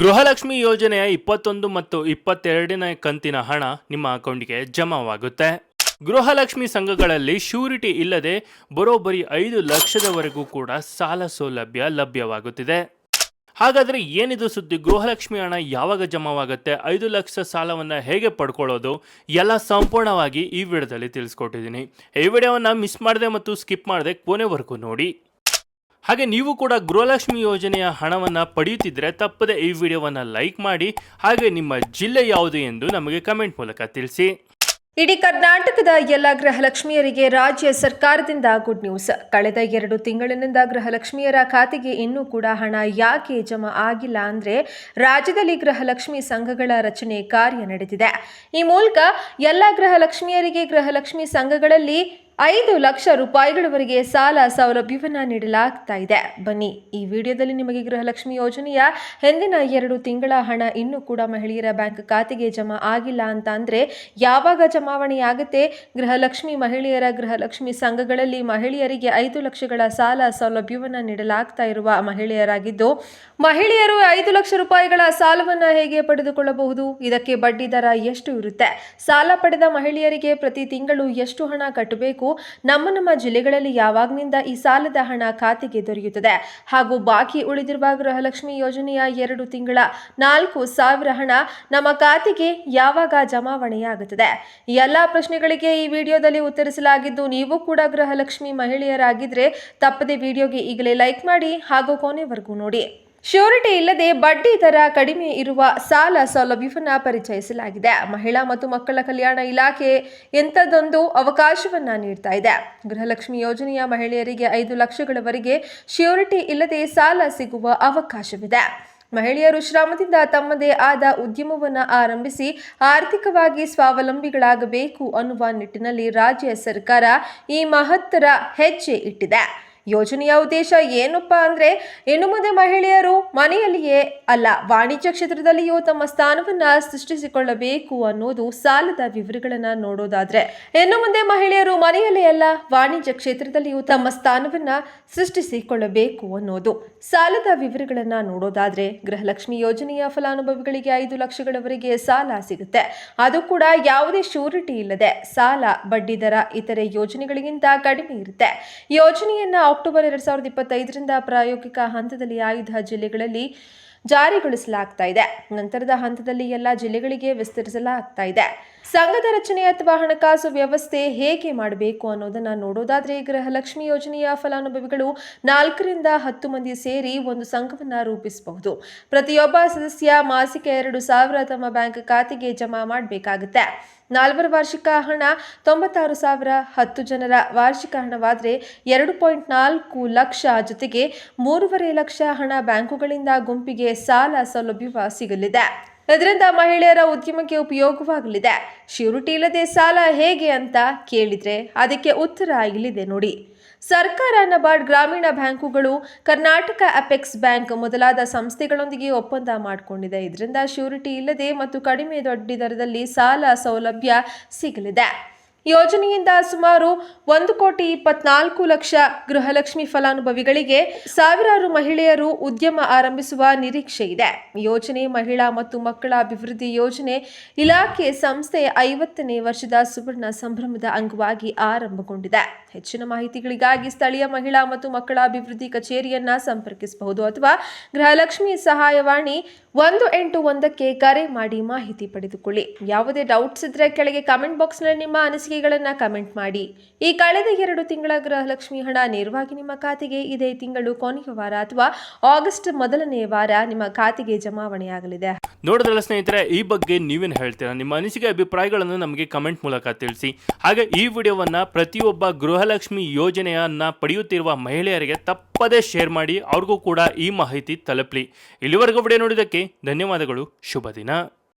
ಗೃಹಲಕ್ಷ್ಮಿ ಯೋಜನೆಯ ಇಪ್ಪತ್ತೊಂದು ಮತ್ತು ಇಪ್ಪತ್ತೆರಡನೇ ಕಂತಿನ ಹಣ ನಿಮ್ಮ ಅಕೌಂಟ್ಗೆ ಜಮಾವಾಗುತ್ತೆ. ಗೃಹಲಕ್ಷ್ಮಿ ಸಂಘಗಳಲ್ಲಿ ಶ್ಯೂರಿಟಿ ಇಲ್ಲದೆ ಬರೋಬ್ಬರಿ ಐದು ಲಕ್ಷದವರೆಗೂ ಕೂಡ ಸಾಲ ಸೌಲಭ್ಯ ಲಭ್ಯವಾಗುತ್ತಿದೆ. ಹಾಗಾದರೆ ಏನಿದು ಸುದ್ದಿ? ಗೃಹಲಕ್ಷ್ಮಿ ಹಣ ಯಾವಾಗ ಜಮಾವಾಗುತ್ತೆ? ಐದು ಲಕ್ಷ ಸಾಲವನ್ನು ಹೇಗೆ ಪಡ್ಕೊಳ್ಳೋದು? ಎಲ್ಲ ಸಂಪೂರ್ಣವಾಗಿ ಈ ವಿಡಿಯೋದಲ್ಲಿ ತಿಳಿಸ್ಕೊಟ್ಟಿದ್ದೀನಿ. ಈ ವಿಡಿಯೋವನ್ನು ಮಿಸ್ ಮಾಡದೆ ಮತ್ತು ಸ್ಕಿಪ್ ಮಾಡದೆ ಕೊನೆವರೆಗೂ ನೋಡಿ. ಹಾಗೆ ನೀವು ಕೂಡ ಗೃಹಲಕ್ಷ್ಮಿ ಯೋಜನೆಯ ಹಣವನ್ನು ಪಡೆಯುತ್ತಿದ್ದರೆ ತಪ್ಪದೆ ಈ ವಿಡಿಯೋವನ್ನು ಲೈಕ್ ಮಾಡಿ, ಹಾಗೆ ನಿಮ್ಮ ಜಿಲ್ಲೆ ಯಾವುದು ಎಂದು ನಮಗೆ ಕಮೆಂಟ್ ಮೂಲಕ ತಿಳಿಸಿ. ಇಡೀ ಕರ್ನಾಟಕದ ಎಲ್ಲ ಗೃಹಲಕ್ಷ್ಮಿಯರಿಗೆ ರಾಜ್ಯ ಸರ್ಕಾರದಿಂದ ಗುಡ್ ನ್ಯೂಸ್. ಕಳೆದ ಎರಡು ತಿಂಗಳಿನಿಂದ ಗೃಹಲಕ್ಷ್ಮಿಯರ ಖಾತೆಗೆ ಇನ್ನೂ ಕೂಡ ಹಣ ಯಾಕೆ ಜಮಾ ಆಗಿಲ್ಲ ಅಂದರೆ ರಾಜ್ಯದಲ್ಲಿ ಗೃಹಲಕ್ಷ್ಮಿ ಸಂಘಗಳ ರಚನೆ ಕಾರ್ಯ ನಡೆದಿದೆ. ಈ ಮೂಲಕ ಎಲ್ಲ ಗೃಹಲಕ್ಷ್ಮಿಯರಿಗೆ ಗೃಹಲಕ್ಷ್ಮಿ ಸಂಘಗಳಲ್ಲಿ ಐದು ಲಕ್ಷ ರೂಪಾಯಿಗಳವರೆಗೆ ಸಾಲ ಸೌಲಭ್ಯವನ್ನು ನೀಡಲಾಗ್ತಾ ಇದೆ. ಬನ್ನಿ, ಈ ವಿಡಿಯೋದಲ್ಲಿ ನಿಮಗೆ ಗೃಹಲಕ್ಷ್ಮಿ ಯೋಜನೆಯ ಹಿಂದಿನ ಎರಡು ತಿಂಗಳ ಹಣ ಇನ್ನೂ ಕೂಡ ಮಹಿಳೆಯರ ಬ್ಯಾಂಕ್ ಖಾತೆಗೆ ಜಮಾ ಆಗಿಲ್ಲ ಅಂತ ಅಂದರೆ ಯಾವಾಗ ಜಮಾವಣೆಯಾಗುತ್ತೆ ಗೃಹಲಕ್ಷ್ಮಿ ಮಹಿಳೆಯರ ಗೃಹಲಕ್ಷ್ಮಿ ಸಂಘಗಳಲ್ಲಿ ಮಹಿಳೆಯರಿಗೆ ಐದು ಲಕ್ಷಗಳ ಸಾಲ ಸೌಲಭ್ಯವನ್ನು ನೀಡಲಾಗ್ತಾ ಇರುವ ಮಹಿಳೆಯರಾಗಿದ್ದು, ಮಹಿಳೆಯರು ಐದು ಲಕ್ಷ ರೂಪಾಯಿಗಳ ಸಾಲವನ್ನು ಹೇಗೆ ಪಡೆದುಕೊಳ್ಳಬಹುದು? ಇದಕ್ಕೆ ಬಡ್ಡಿ ದರ ಎಷ್ಟು ಇರುತ್ತೆ? ಸಾಲ ಪಡೆದ ಮಹಿಳೆಯರಿಗೆ ಪ್ರತಿ ತಿಂಗಳು ಎಷ್ಟು ಹಣ ಕಟ್ಟಬೇಕು? ನಮ್ಮ ನಮ್ಮ ಜಿಲ್ಲೆಗಳಲ್ಲಿ ಯಾವಾಗ್ನಿಂದ ಈ ಸಾಲದ ಹಣ ಖಾತೆಗೆ ದೊರೆಯುತ್ತದೆ? ಹಾಗೂ ಬಾಕಿ ಉಳಿದಿರುವ ಗೃಹಲಕ್ಷ್ಮಿ ಯೋಜನೆಯ ಎರಡು ತಿಂಗಳ ನಾಲ್ಕು ಸಾವಿರ ಹಣ ನಮ್ಮ ಖಾತೆಗೆ ಯಾವಾಗ ಜಮಾವಣೆಯಾಗುತ್ತದೆ? ಎಲ್ಲ ಪ್ರಶ್ನೆಗಳಿಗೆ ಈ ವಿಡಿಯೋದಲ್ಲಿ ಉತ್ತರಿಸಲಾಗಿದ್ದು, ನೀವು ಕೂಡ ಗೃಹಲಕ್ಷ್ಮಿ ಮಹಿಳೆಯರಾಗಿದ್ರೆ ತಪ್ಪದೆ ವಿಡಿಯೋಗೆ ಈಗಲೇ ಲೈಕ್ ಮಾಡಿ ಹಾಗೂ ಕೊನೆವರೆಗೂ ನೋಡಿ. ಶ್ಯೂರಿಟಿ ಇಲ್ಲದೆ ಬಡ್ಡಿ ದರ ಕಡಿಮೆ ಇರುವ ಸಾಲ ಸೌಲಭ್ಯವನ್ನು ಪರಿಚಯಿಸಲಾಗಿದೆ. ಮಹಿಳಾ ಮತ್ತು ಮಕ್ಕಳ ಕಲ್ಯಾಣ ಇಲಾಖೆ ಎಂಥದ್ದೊಂದು ಅವಕಾಶವನ್ನು ನೀಡ್ತಾ ಇದೆ. ಗೃಹಲಕ್ಷ್ಮಿ ಯೋಜನೆಯ ಮಹಿಳೆಯರಿಗೆ ಐದು ಲಕ್ಷಗಳವರೆಗೆ ಶ್ಯೂರಿಟಿ ಇಲ್ಲದೆ ಸಾಲ ಸಿಗುವ ಅವಕಾಶವಿದೆ. ಮಹಿಳೆಯರು ಶ್ರಮದಿಂದ ತಮ್ಮದೇ ಆದ ಉದ್ಯಮವನ್ನು ಆರಂಭಿಸಿ ಆರ್ಥಿಕವಾಗಿ ಸ್ವಾವಲಂಬಿಗಳಾಗಬೇಕು ಅನ್ನುವ ನಿಟ್ಟಿನಲ್ಲಿ ರಾಜ್ಯ ಸರ್ಕಾರ ಈ ಮಹತ್ತರ ಹೆಜ್ಜೆ ಇಟ್ಟಿದೆ. ಯೋಜನೆಯ ಉದ್ದೇಶ ಏನಪ್ಪ ಅಂದ್ರೆ ಇನ್ನು ಮುಂದೆ ಮಹಿಳೆಯರು ಮನೆಯಲ್ಲಿಯೇ ಅಲ್ಲ, ವಾಣಿಜ್ಯ ಕ್ಷೇತ್ರದಲ್ಲಿಯೂ ತಮ್ಮ ಸ್ಥಾನವನ್ನ ಸೃಷ್ಟಿಸಿಕೊಳ್ಳಬೇಕು ಅನ್ನೋದು ಸಾಲದ ವಿವರಗಳನ್ನ ನೋಡೋದಾದ್ರೆ ಇನ್ನು ಮುಂದೆ ಮಹಿಳೆಯರು ಮನೆಯಲ್ಲೇ ಅಲ್ಲ, ವಾಣಿಜ್ಯ ಕ್ಷೇತ್ರದಲ್ಲಿಯೂ ತಮ್ಮ ಸ್ಥಾನವನ್ನ ಸೃಷ್ಟಿಸಿಕೊಳ್ಳಬೇಕು ಅನ್ನೋದು ಸಾಲದ ವಿವರಗಳನ್ನ ನೋಡೋದಾದ್ರೆ, ಗೃಹಲಕ್ಷ್ಮಿ ಯೋಜನೆಯ ಫಲಾನುಭವಿಗಳಿಗೆ ಐದು ಲಕ್ಷಗಳವರೆಗೆ ಸಾಲ ಸಿಗುತ್ತೆ. ಅದು ಕೂಡ ಯಾವುದೇ ಶ್ಯೂರಿಟಿ ಇಲ್ಲದೆ ಸಾಲ, ಬಡ್ಡಿ ದರ, ಇತರೆ ಯೋಜನೆಗಳಿಗಿಂತ ಕಡಿಮೆ ಇರುತ್ತೆ. ಯೋಜನೆಯನ್ನ ಅಕ್ಟೋಬರ್ ಎರಡ್ ಸಾವಿರದ ಇಪ್ಪತ್ತೈದರಿಂದ ಪ್ರಾಯೋಗಿಕ ಹಂತದಲ್ಲಿ ಆಯುಧ ಜಿಲ್ಲೆಗಳಲ್ಲಿ ಜಾರಿಗೊಳಿಸಲಾಗ್ತಾ ಇದೆ. ನಂತರದ ಹಂತದಲ್ಲಿ ಎಲ್ಲ ಜಿಲ್ಲೆಗಳಿಗೆ ವಿಸ್ತರಿಸಲಾಗ್ತಾ ಇದೆ. ಸಂಘದ ರಚನೆ ಅಥವಾ ಹಣಕಾಸು ವ್ಯವಸ್ಥೆ ಹೇಗೆ ಮಾಡಬೇಕು ಅನ್ನೋದನ್ನು ನೋಡೋದಾದರೆ ಗೃಹಲಕ್ಷ್ಮಿ ಯೋಜನೆಯ ಫಲಾನುಭವಿಗಳು ನಾಲ್ಕರಿಂದ ಹತ್ತು ಮಂದಿ ಸೇರಿ ಒಂದು ಸಂಘವನ್ನು ರೂಪಿಸಬಹುದು. ಪ್ರತಿಯೊಬ್ಬ ಸದಸ್ಯ ಮಾಸಿಕ ಎರಡು ಸಾವಿರ ತಮ್ಮ ಬ್ಯಾಂಕ್ ಖಾತೆಗೆ ಜಮಾ ಮಾಡಬೇಕಾಗುತ್ತೆ. ನಾಲ್ವರ ವಾರ್ಷಿಕ ಹಣ ತೊಂಬತ್ತಾರು ಸಾವಿರ ಹತ್ತು ಜನರ ವಾರ್ಷಿಕ ಹಣವಾದರೆ ಎರಡು ಪಾಯಿಂಟ್ ನಾಲ್ಕು ಲಕ್ಷ ಜೊತೆಗೆ ಮೂರುವರೆ ಲಕ್ಷ ಹಣ ಬ್ಯಾಂಕುಗಳಿಂದ ಗುಂಪಿಗೆ ಸಾಲ ಸೌಲಭ್ಯ ಸಿಗಲಿದೆ. ಇದರಿಂದ ಮಹಿಳೆಯರ ಉದ್ಯಮಕ್ಕೆ ಉಪಯೋಗವಾಗಲಿದೆ. ಶ್ಯೂರಿಟಿ ಇಲ್ಲದೆ ಸಾಲ ಹೇಗೆ ಅಂತ ಕೇಳಿದ್ರೆ ಅದಕ್ಕೆ ಉತ್ತರ ಇಲ್ಲಿದೆ ನೋಡಿ. ಸರ್ಕಾರ, ನಬಾರ್ಡ್ ಗ್ರಾಮೀಣ ಬ್ಯಾಂಕುಗಳು ಕರ್ನಾಟಕ ಅಪೆಕ್ಸ್ ಬ್ಯಾಂಕ್ ಮೊದಲಾದ ಸಂಸ್ಥೆಗಳೊಂದಿಗೆ ಒಪ್ಪಂದ ಮಾಡಿಕೊಂಡಿದೆ. ಇದರಿಂದ ಶ್ಯೂರಿಟಿ ಇಲ್ಲದೆ ಮತ್ತು ಕಡಿಮೆ ದೊಡ್ಡ ದರದಲ್ಲಿ ಸಾಲ ಸೌಲಭ್ಯ ಸಿಗಲಿದೆ. ಯೋಜನೆಯಿಂದ ಸುಮಾರು ಒಂದು ಕೋಟಿ ಇಪ್ಪತ್ನಾಲ್ಕು ಲಕ್ಷ ಗೃಹಲಕ್ಷ್ಮಿ ಫಲಾನುಭವಿಗಳಿಗೆ ಸಾವಿರಾರು ಮಹಿಳೆಯರು ಉದ್ಯಮ ಆರಂಭಿಸುವ ನಿರೀಕ್ಷೆ ಇದೆ. ಯೋಜನೆ ಮಹಿಳಾ ಮತ್ತು ಮಕ್ಕಳ ಅಭಿವೃದ್ಧಿ ಯೋಜನೆ ಇಲಾಖೆ ಸಂಸ್ಥೆಯ ಐವತ್ತನೇ ವರ್ಷದ ಸುವರ್ಣ ಸಂಭ್ರಮದ ಅಂಗವಾಗಿ ಆರಂಭಗೊಂಡಿದೆ. ಹೆಚ್ಚಿನ ಮಾಹಿತಿಗಳಿಗಾಗಿ ಸ್ಥಳೀಯ ಮಹಿಳಾ ಮತ್ತು ಮಕ್ಕಳ ಅಭಿವೃದ್ಧಿ ಕಚೇರಿಯನ್ನ ಸಂಪರ್ಕಿಸಬಹುದು ಅಥವಾ ಗೃಹಲಕ್ಷ್ಮಿ ಸಹಾಯವಾಣಿ ಒಂದು ಎಂಟು ಒಂದಕ್ಕೆ ಕರೆ ಮಾಡಿ ಮಾಹಿತಿ ಪಡೆದುಕೊಳ್ಳಿ. ಯಾವುದೇ ಡೌಟ್ಸ್ ಇದ್ರೆ ಕೆಳಗೆ ಕಮೆಂಟ್ ಬಾಕ್ಸ್ನಲ್ಲಿ ನಿಮ್ಮ ಅನಿಸಿಕೆಗಳನ್ನು ಕಮೆಂಟ್ ಮಾಡಿ. ಈ ಕಳೆದ ಎರಡು ತಿಂಗಳ ಗೃಹಲಕ್ಷ್ಮಿ ಹಣ ನೇರವಾಗಿ ನಿಮ್ಮ ಖಾತೆಗೆ ಇದೇ ತಿಂಗಳು ಕೊನೆಯ ವಾರ ಅಥವಾ ಆಗಸ್ಟ್ ಮೊದಲನೇ ವಾರ ನಿಮ್ಮ ಖಾತೆಗೆ ಜಮಾವಣೆಯಾಗಲಿದೆ. ನೋಡಿದ್ರಲ್ಲ ಸ್ನೇಹಿತರೆ, ಈ ಬಗ್ಗೆ ನೀವೇನು ಹೇಳ್ತೀರಾ? ನಿಮ್ಮ ಅನಿಸಿಕೆ, ಅಭಿಪ್ರಾಯಗಳನ್ನು ನಮಗೆ ಕಮೆಂಟ್ ಮೂಲಕ ತಿಳಿಸಿ. ಹಾಗೆ ಈ ವಿಡಿಯೋವನ್ನು ಪ್ರತಿಯೊಬ್ಬ ಗೃಹಲಕ್ಷ್ಮಿ ಯೋಜನೆಯನ್ನು ಪಡೆಯುತ್ತಿರುವ ಮಹಿಳೆಯರಿಗೆ ತಪ್ಪದೇ ಶೇರ್ ಮಾಡಿ, ಅವ್ರಿಗೂ ಕೂಡ ಈ ಮಾಹಿತಿ ತಲುಪಲಿ. ಇಲ್ಲಿವರೆಗೂ ವಿಡಿಯೋ ನೋಡಿದ್ದಕ್ಕೆ ಧನ್ಯವಾದಗಳು. ಶುಭ ದಿನ.